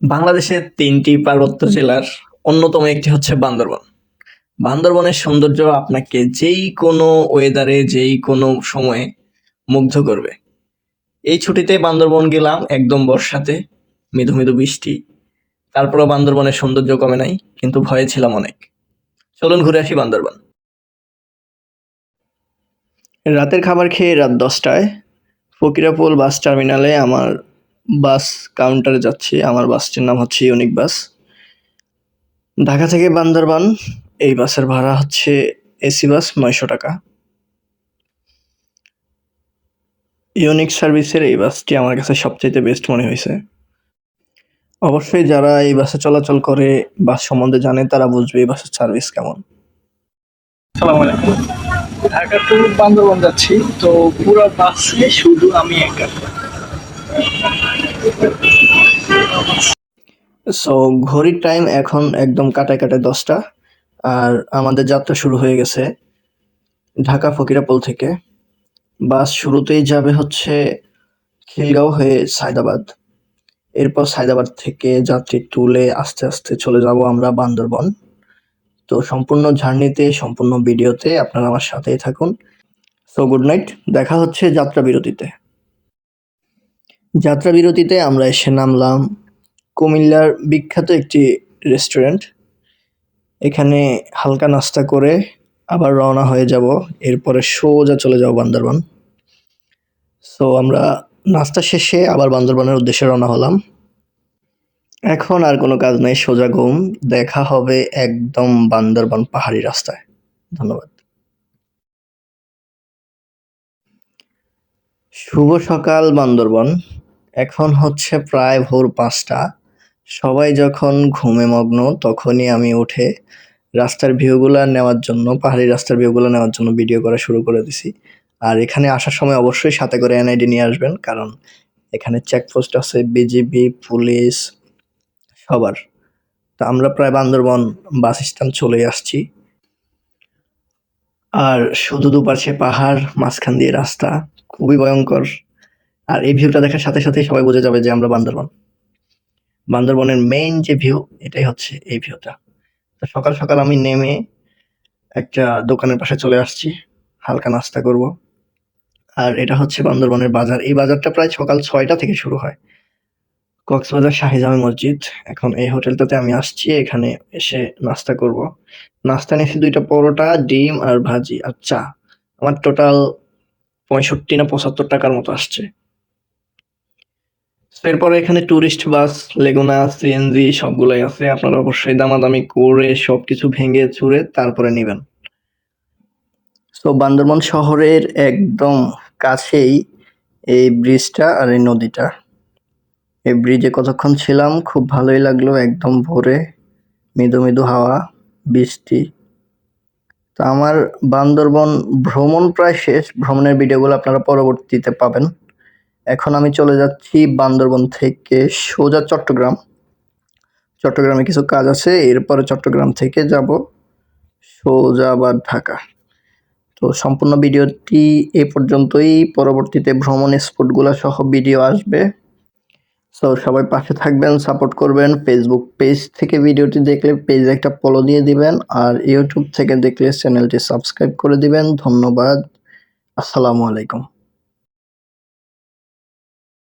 বাংলাদেশের তিনটি পার্বত্য জেলার অন্যতম একটি হচ্ছে বান্দরবন। বান্দরবনের সৌন্দর্য আপনাকে যেই কোনো ওয়েদারে যেই কোনো সময়ে মুগ্ধ করবে। এই ছুটিতে বান্দরবন গেলাম একদম বর্ষাতে, মৃদু মৃদু বৃষ্টি। তারপরও বান্দরবনের সৌন্দর্য কমে নাই, কিন্তু ভয়ে ছিলাম অনেক। চলুন ঘুরে আসি বান্দরবন। রাতের খাবার খেয়ে রাত দশটায় ফকিরাপুল বাস টার্মিনালে আমার বাস কাউন্টারে যাচ্ছি। আমার বাসটির নাম হচ্ছে ইউনিক বাস ঢাকা থেকে বান্দরবান, এই বাসের ভাড়া হচ্ছে এসি বাস নয়শো টাকা। ইউনিক সার্ভিসের এই বাসটি আমার কাছে সবচেয়ে বেস্ট মনে হয়েছে অবশ্যই যারা এই বাসে চলাচল করে বাস সম্বন্ধে জানে, তারা বুঝবে এই বাসের সার্ভিস কেমন। ঢাকা টু বান্দরবান যাচ্ছি। তো পুরো বাসে শুধু আমি একা। সো ঘড়ির টাইম এখন একদম কাটায় কাটায় দশটা, আর আমাদের যাত্রা শুরু হয়ে গেছে ঢাকা ফকিরাপুল থেকে। বাস শুরুতেই যাবে হচ্ছে খিলগাঁও হয়ে সায়দাবাদ। এরপর সায়দাবাদ থেকে যাত্রী তুলে আস্তে আস্তে চলে যাব আমরা বান্দরবন। তো সম্পূর্ণ জার্নিতে, সম্পূর্ণ ভিডিওতে আপনারা আমার সাথেই থাকুন। সো গুড নাইট দেখা হচ্ছে যাত্রা বিরতিতে। যাত্রা বিরতিতে আমরা এসে নামলাম কুমিল্লার বিখ্যাত একটি রেস্টুরেন্ট। এখানে হালকা নাস্তা করে আবার রওনা হয়ে যাব, এরপরে সোজা চলে যাব বান্দরবান। সো আমরা নাস্তা শেষে আবার বান্দরবানের উদ্দেশ্যে রওনা হলাম। এখন আর কোনো কাজ নেই, সোজা ঘুম, দেখা হবে একদম বান্দরবান পাহাড়ি রাস্তায়। ধন্যবাদ। শুভ সকাল বান্দরবন। এখন হচ্ছে প্রায় ভোর পাঁচটা। সবাই যখন ঘুমে মগ্ন, তখনই আমি উঠে রাস্তার ভিউগুলো নেওয়ার জন্য, পাহাড়ি রাস্তার ভিউগুলো নেওয়ার জন্য ভিডিও করা শুরু করে দিছি। আর এখানে আসার সময় অবশ্যই সাথে করে এনআইডি নিয়ে আসবেন, কারণ এখানে চেকপোস্ট আছে বিজিবি পুলিশ সবার। তা আমরা প্রায় বান্দরবন বাস স্ট্যান্ড চলে আসছি। আর শুধু দুপাশে পাহাড়, মাঝখান দিয়ে রাস্তা, খুবই ভয়ঙ্কর। আর এই ভিউটা দেখার সাথে সাথে সবাই বুঝে যাবে যে আমরা বান্দরবন। বান্দরবনের মেইন যে ভিউ এটাই হচ্ছে এই ভিউটা তো সকাল সকাল আমি নেমে একটা দোকানের পাশে চলে আসছি, হালকা নাস্তা করব। আর এটা হচ্ছে বান্দরবনের বাজার। এই বাজারটা প্রায় সকাল ছয়টা থেকে শুরু হয়। কক্সবাজার শাহিজামে মসজিদ। এখন এই হোটেলটাতে আমি আসছি, এখানে এসে নাস্তা করব। নাস্তা নিয়েছি দুইটা পরোটা, ডিম আর ভাজি আর চা। আমার টোটাল পঁয়ষট্টি না পঁচাত্তর টাকার মতো আসছে। এরপরে এখানে টুরিস্ট বাস লেগুনা সিএনজি সবগুলাই আছে। আপনারা অবশ্যই দামাদামি করে সবকিছু ভেঙে চুরে তারপরে নেবেন। সো বান্দরবান শহরের একদম কাছেই এই ব্রিজটা আর এই নদীটা। এই ব্রিজে কতক্ষণ ছিলাম? খুব ভালোই লাগল, একদম ভোরে। মৃদু মৃদু হাওয়া, বৃষ্টি। তো আমার বান্দরবন ভ্রমণ প্রায় শেষ। ভ্রমণের ভিডিওগুলো আপনারা পরবর্তীতে পাবেন। এখন আমি চলে যাচ্ছি বান্দরবন থেকে সোজা চট্টগ্রাম। চট্টগ্রামে কিছু কাজ আছে, এরপরে চট্টগ্রাম থেকে যাব সোজা আবার ঢাকা। তো সম্পূর্ণ ভিডিওটি এ পর্যন্তই, পরবর্তীতে ভ্রমণ স্পটগুলো সহ ভিডিও আসবে। সো সবাই পাশে থাকবেন সাপোর্ট করবেন ফেসবুক পেজ থেকে ভিডিওটি দেখলে পেজে একটা ফলো দিয়ে দিবেন, আর ইউটিউব থেকে দেখলে চ্যানেলটি সাবস্ক্রাইব করে দিবেন। ধন্যবাদ, আসসালামু আলাইকুম।